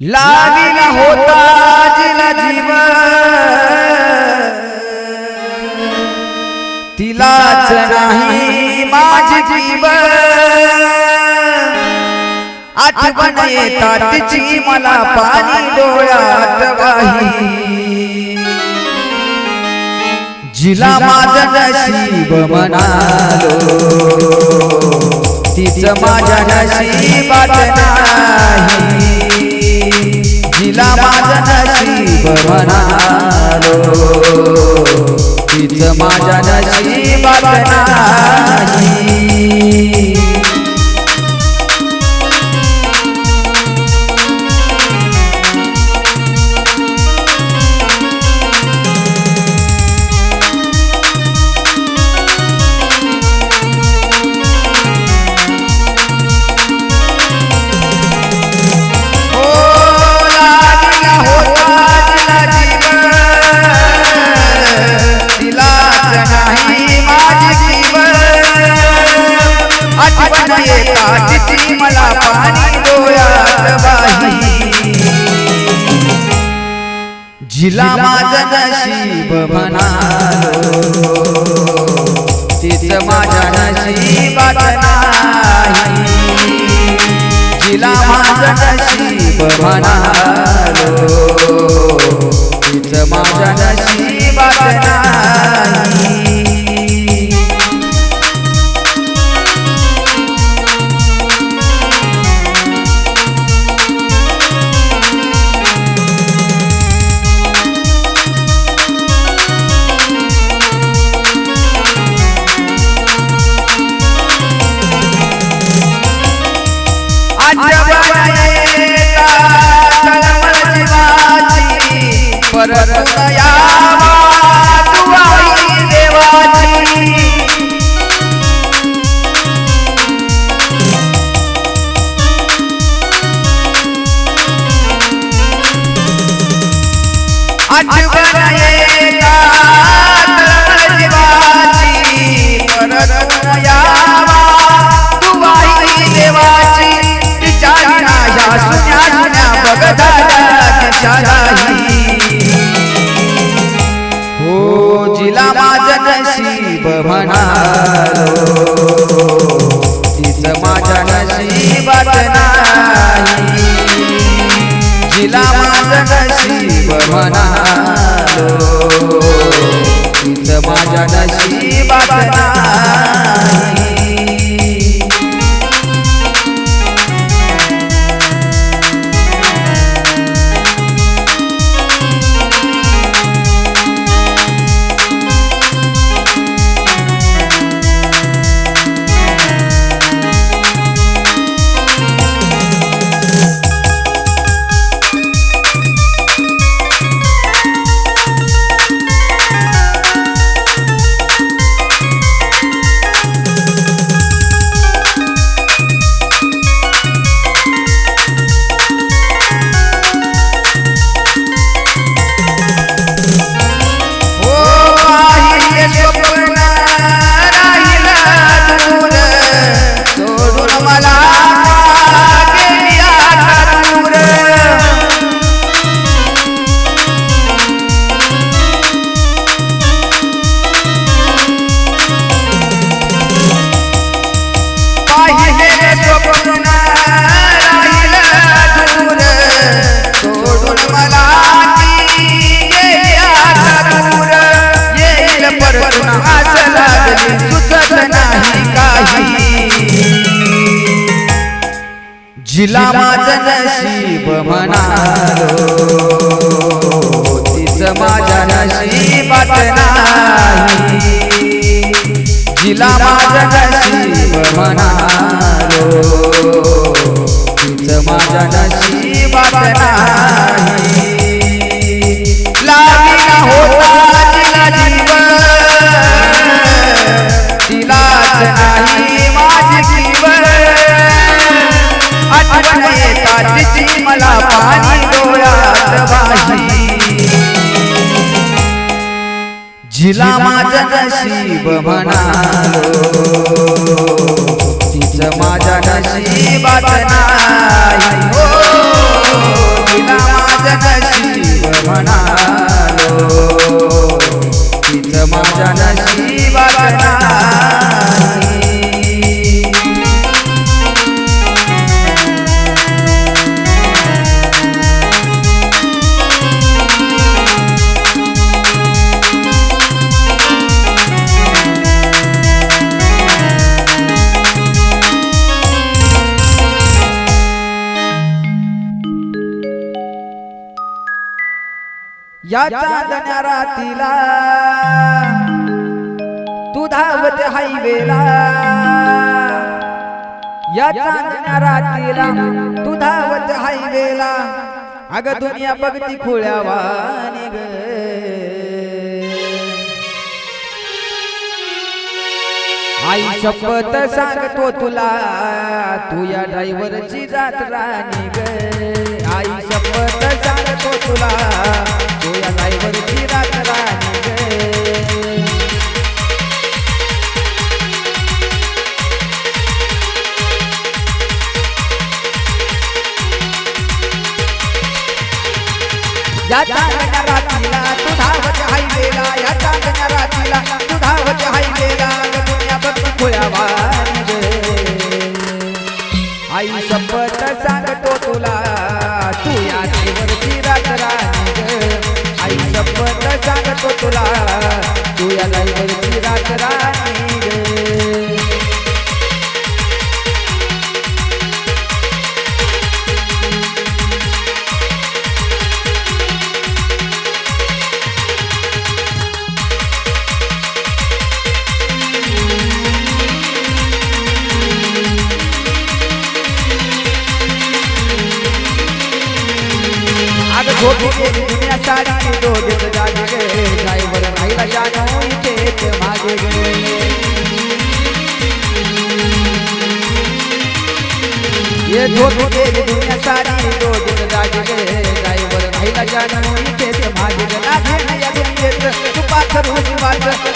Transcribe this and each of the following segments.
लाविला होता जिला जीव तिलाच नाही माझी जीव आठवण येतात तिची मला पाणी डोळ्यात वाही। जिला माझ नशीब म्हणालो तिचं माझ्या नशिबात नाही. जिला माझं नशीब म्हणालो तिचं माझ्या नशिबात नाही. नशीब म्हणालो तिचं माझ्या नशिबात हो जिला माझं नशीब म्हणालो. तिचं माझ्या नशिबात नाही. जिला माझं नशीब म्हणालो. तिचं माझ्या नाही. जिला माझ्या नशीब म्हणालो. तिचं माझ्या नशिबात नाही. होता तिला जीव तिलाच नाही माझी जीव आठवण येतात मला पाणी डोळ्यात वाही जिला माझा नशीब म्हणालो. तिच माझा नशीबात हो, जिला माझ्या नशीब म्हणालो. तिच माझा नशीबात नाही या चांदण्या रातीला तू धावत हायवेला. या चांदण्या रातीला तू धावत हायवेला. अग दुनिया बघती खुळ्यावानी ग आई शपथ सांगतो तुला. तू या ड्रायव्हरची जात राणी ग आई शपथ तुला. तुया म्हणजे. या ड्रायव्हरची जात राणी ग या चांदण्या रात्रीला तू धावत हायवेला या चांदण्या रात्रीला तू धावत हायवेला गेला दुनिया बघ खुळ्यावानी सांगतो तुला तू या रात रात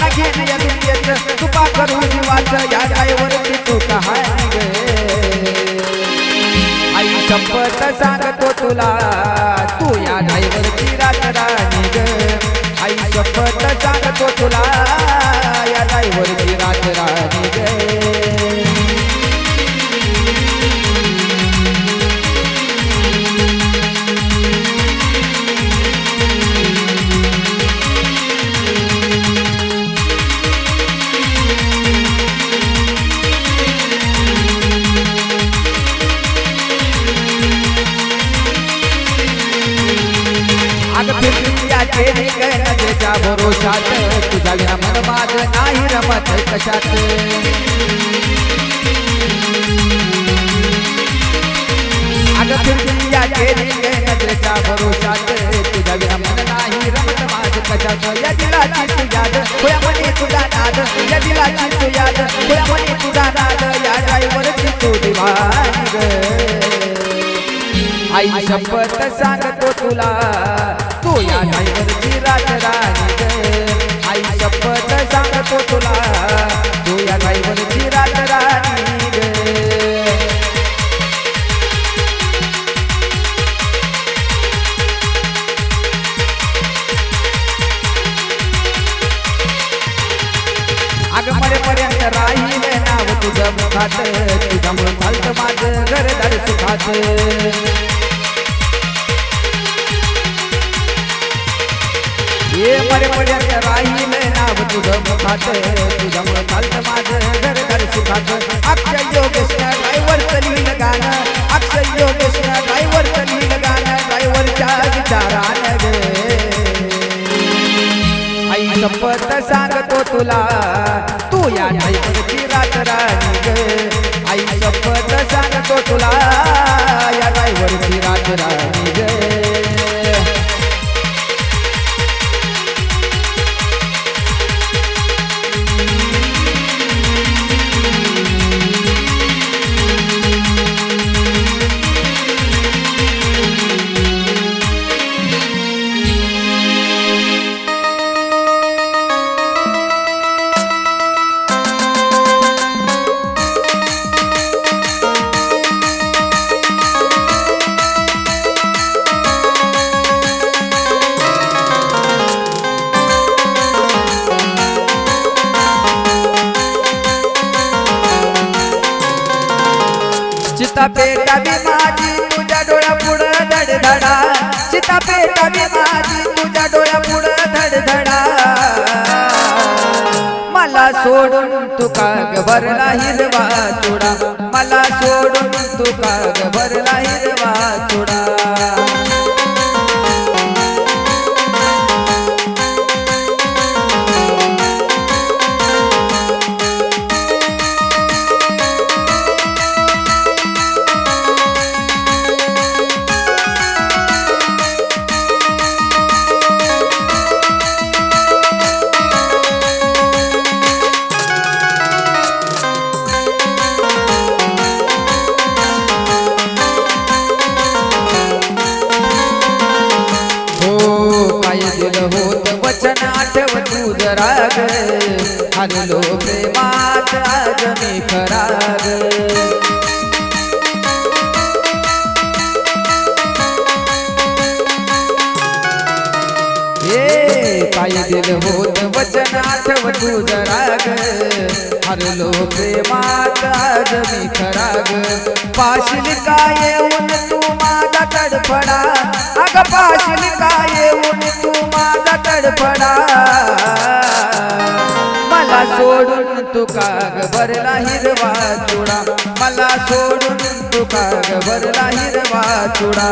ना घेण या दुनियेत तू पाखर होती वाच या ड्रायव्हरची तू कहाणी आई शपथ सांगतो तुला. फिरली या केली नजरेच्या भरोशात तुझ्या विना मन माझ नाही रमत कशात. अग फिरली या नजरेच्या भरोशात तुझ्या विना मन नाही रमत माझ कशात. या दिलाची तू याद होया तुझा नाद. या दिलाची तू याद होया म्हणे तुझा नाद. या ड्रायव्हरची तू आई शपथ सांगतो तुला या नैवरची रात आई शपथ सांगतो तुला. तू या नैवरची चिता पेटावी माझी तुझ्या डोळ्या पुढं धडधडा सीता पेटावी माझी तुझ्या डोळ्या पुढं धडधडा. मला सोडून तू काग भरला हिरवा चुडा मला सोडून तू काग भरला हिरवा तू हरलो प्रेमात आज मी खराग हे दिल होत वचन आठव तू जरा हरलो प्रेमात आज मी खराग पाशील काय मला सोडून तू काग भरला हिरवा चुडा मला सोडून तू काग भरला हिरवा चुडा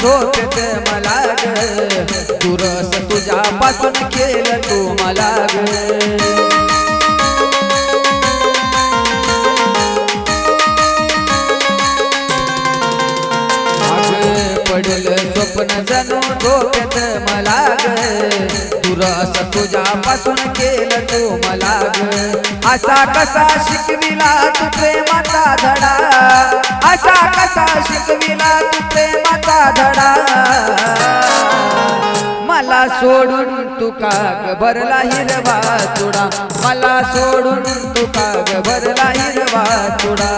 झोपेत मला ग तुरस तुझ्यापासून केलं तू मला ग असं तुझ्यापासून केलं तू मला असा कसा शिकविला तू प्रेमाचा धडा? असा कसा शिकविला तू प्रेमाचा धडा? मला सोडून तू काग भरला हिरवा चुडा? मला सोडून तू काग भरला हिरवा चुडा?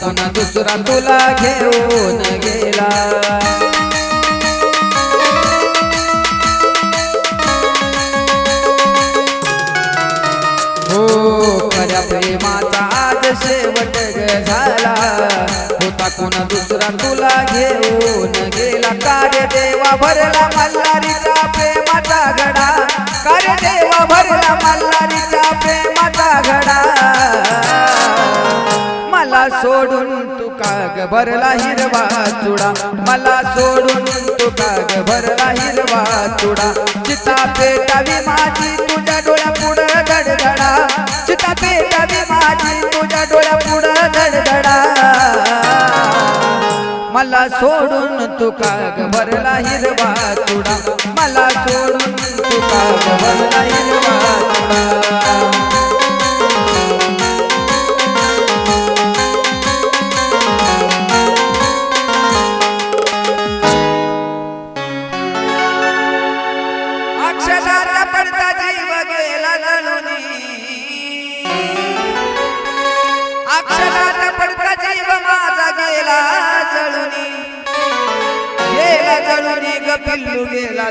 कोणा दुसरा तुला घेऊन गेला. हो खऱ्या प्रेमाचा आज शेवट झाला. होता कोणा दुसरा तुला घेऊन गेला. कार्य देवा भरला मल्हारीचा प्रेमाचा घडा कार्य देवा भरला मल्हारीचा प्रेम सोडून तू काग भरला हिरवा चुडा. मला सोडून तू काग भरला हिरवा चुडा. चिता पेटावी माझी तुझ्या डोळ्या पुढं धडधडा. चिता पेटावी माझी तुझ्या डोळ्या पुढं धडधडा. मला सोडून तू काग भरला हिरवा चुडा. मला सोडून तू काग भरला हिरवा चुडा.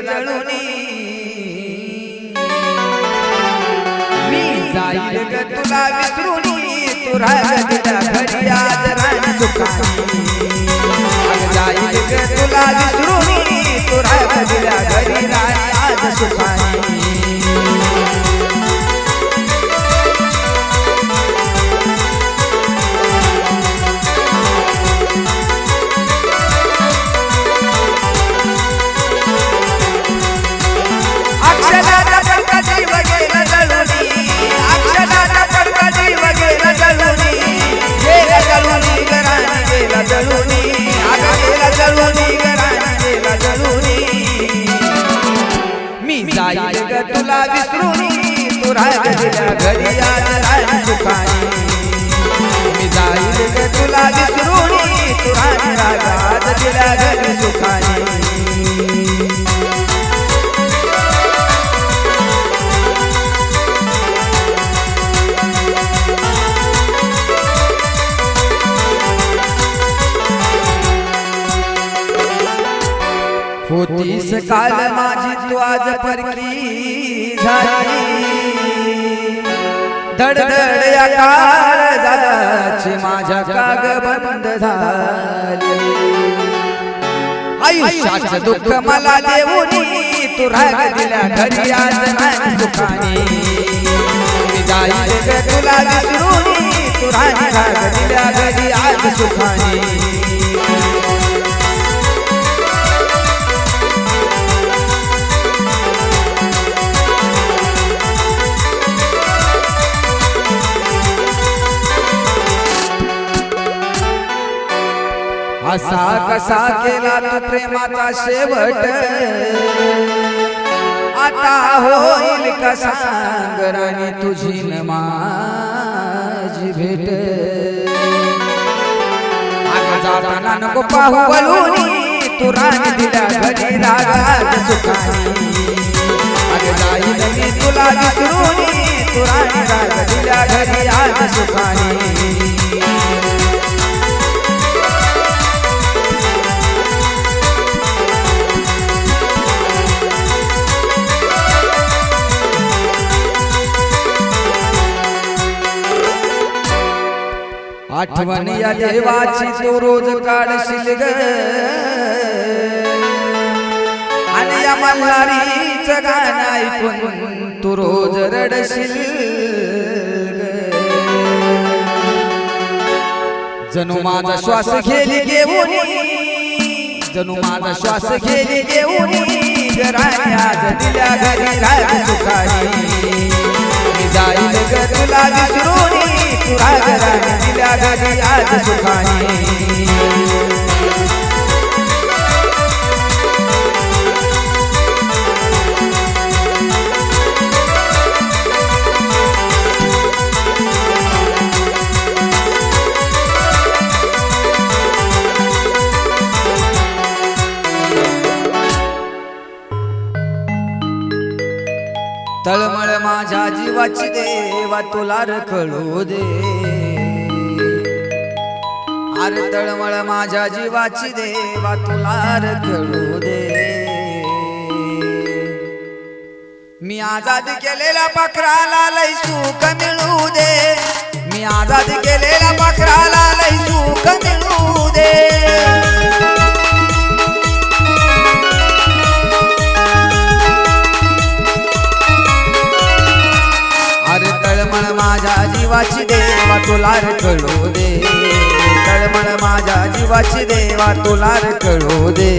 जळुनी मी जाईल ग तुला विसरूनी तुरा राहिला घरी आज राणी सुखानी जाईल ग तुला विसरूनी तुरा राहिला घरी राणी आज सुखानी दिल्या घरी आज राणी सुखानी मी जाईल ग तुला विसरून तू राणी रागात दिल्या घरी सुखानी होतीस काल माझी तू आज परकी झाली धडधड या काळ जाची माझ्या काग बंद झाली. आयुष्याचं दुःख मला देऊनी तू राग दिल्या घरी आज नाही सुखानी मी तुला विसरूनी तू राग दिल्या घरी आज सुखानी असा कसा केला तू प्रेमाचा शेवट? आता होईल का सांग राणी तुझी न माझी भेट जाताना नको पाहू वळूनी तू राणी दिल्या घरी रागात सुखानी. अगं जाईल मी तुला विसरूनी तू राणी राग दिल्या घरी आज आठवण या देवाची तू रोज काढशील ग आणि या मल्हारीचं गाणं ऐकून तू रोज रडशील. जणू माझा श्वास घेली घेऊन जणू माझा श्वास घेली घेऊन आज दिल्या घरी सुखारी मी जाईल ग तुला विसरून तू राग राणी दिल्या घरी आज सुखानी. माझ्या जीवाची देवा तुला रखडू दे. अरे तळमळ माझ्या जीवाची देवा तुला रखडू दे. मी आजाद केलेल्या पाखराला लय सुख मिळू दे. मी आजाद केलेल्या पाखराला लय सुख मिळू दे. माझ्या जीवाची देवा तुला रे कळू दे. तळमळ माझ्या जीवाची देवा तुला रे कळू दे.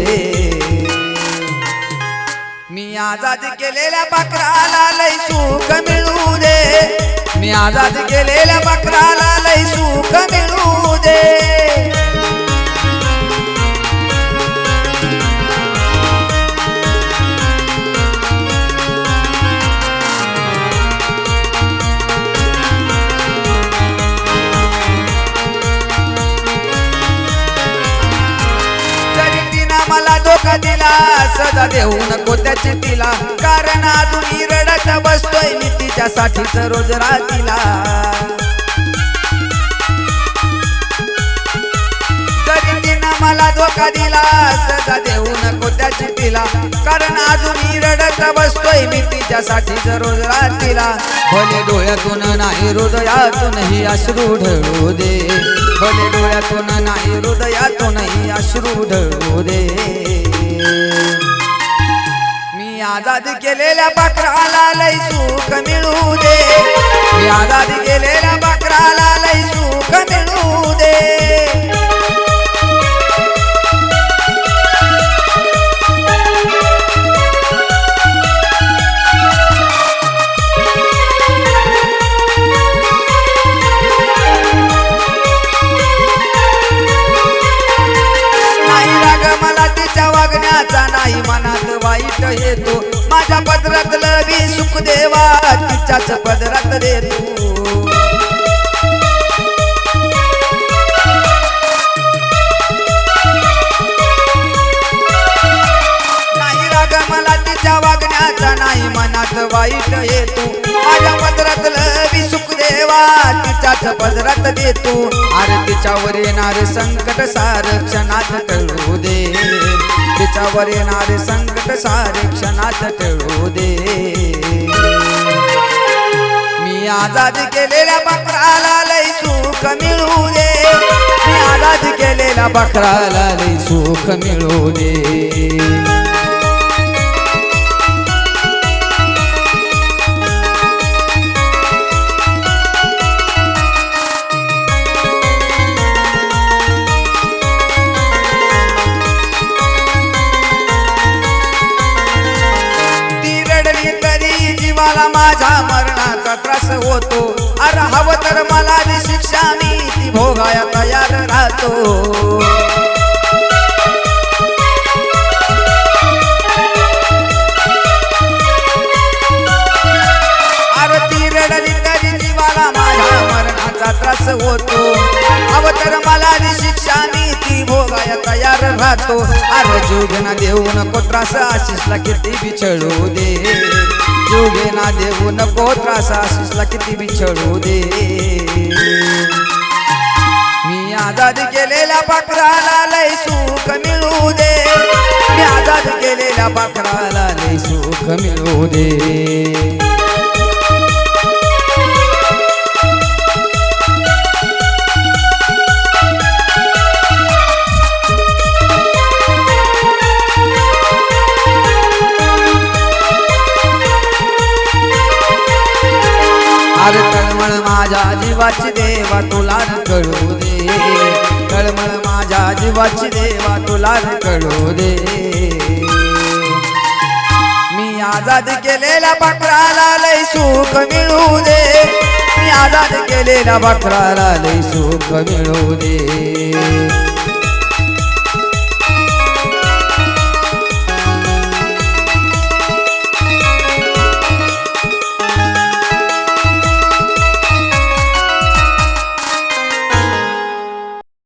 मी आजाद केलेल्या बकराला लय सुख मिळू दे. मी आजाद केलेल्या बकराला लय सुख मिळू दे. धोका दिला सदा देऊ नको त्याची तिला कारण अजून रडत बसतोय मी तिच्यासाठीच रोज रातीला. मला धोका दिला सदा देऊ नको त्याची तिला कारण अजून रडत बसतोय मी तिच्यासाठीच रोज राहतीला भले डोळ्यातून नाही हृदयातूनही अश्रू ढळू दे. भले डोळ्यातून नाही हृदयातूनही अश्रू ढळू दे. मी आजाद केलेल्या बकराला लय सुख मिळू दे. मी आजाद केलेल्या बकराला लय सुख मिळू दे. वागण्याचा पदरात रे तिच्या तू नाही राग मला तिच्या वागण्याचा नाही मनात वाईट येतो. माझ्या पदरातलं मी सुखदेवा तिच्याच पदरात देतो. अरे तिच्यावर येणारे संकट सार क्षणात टळू दे. तिच्यावर येणारे संकट सारे क्षणात टळू दे. मी आजाद केलेल्या बकराला लय सुख मिळू दे. मी आजाद केलेल्या बकराला लय सुख मिळू दे. माझा मरण त्रास होतो. अरे हवं तर मला शिक्षा मी ती भोगाया तयार राहतो त्रास होतो. अवतर मला शिक्षा मी ती भोगाया तयार राहतो. अरे जीवघेना देऊ नको त्रास आशिषला किती बिछळू दे. जीवघेना देऊ नको त्रास आशिषला किती बिछळू दे. मी आजाद केलेल्या पाखराला लय सुख मिळू दे. मी आजाद केलेल्या पाखराला लय सुख मिळू दे. माझ्या जीवाची देवा तुला कळू दे. कळमळ माझ्या जीवाची देवा तुला कळू दे. मी आजाद केलेल्या बकराला लय सुख मिळू दे. मी आजाद केलेल्या बकराला लय सुख मिळू दे.